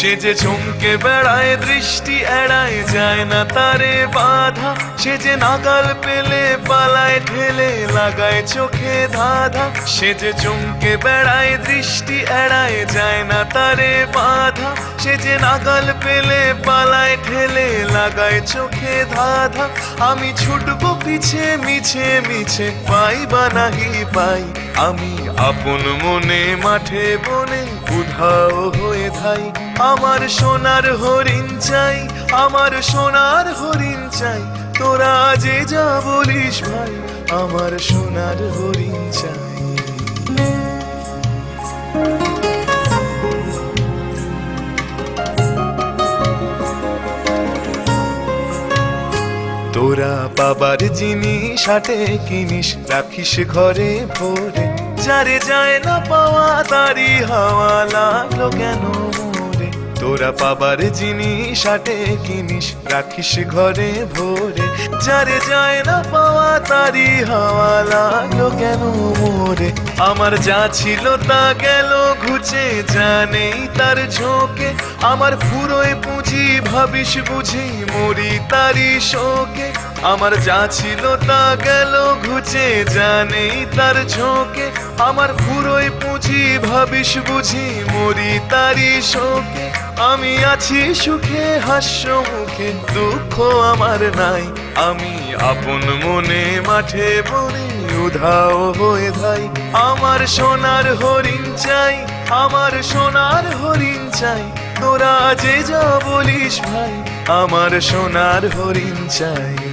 সে যে চমকে বেড়ায়, দৃষ্টি এড়ায়, যায় না তারে বাধা। সে যে নাগাল পেলে, পালায় ঠেলে লাগায় চোখে ধাধা। সে যে চমকে বেড়ায়, দৃষ্টি এড়ায়, যায় না তারে বাধা। সে যে নাগাল পেলে, পালায় ঠেলে, লাগায় চোখে ধাঁধা। আমি ছুটবো পিছে, মিছে মিছে, পাই বা নাহি পাই। আমি আপন মনে, মাঠে বনে উধাও হয়ে থাই। আমার সোনার হরিণ চাই, আমার সোনার হরিণ চাই। তোরা যে যা বলিস ভাই, আমার সোনার হরিণ চাই। তোরা বাবার জিনিস হাটে কিনিস, রাখিস ঘরে ভরে। যারে যায় না পাওয়া তারি হাওয়া লাগল কেন তোরা বাবার জিনিস হাটে কিনিস, রাখিস ঘরে ভরে। যারে যায় না পাওয়া তারি হাওয়া লাগল কেন মোরে? আমার যা ছিল তা গেল ঘুচে জানেই তার ঝোঁকে। আমার ফুরোয় পুঁজি, ভাবিস বুঝি মরি তারি শোকে। আমার যা ছিল তা গেল ঘুচে জানেই তার ঝোঁকে। আমার ফুরোয় পুঁজি, ভাবিস বুঝি মরি তারি শোকে। আমি আছি সুখে, হাস্য মুখে, দুঃখ আমার নাই। আমি আপন মনে, মাঠে বনে উধাও হয়ে ধাই আমার সোনার হরিণ চাই, আমার সোনার হরিণ চাই। তোরা যে যা বলিস ভাই, আমার সোনার হরিণ চাই।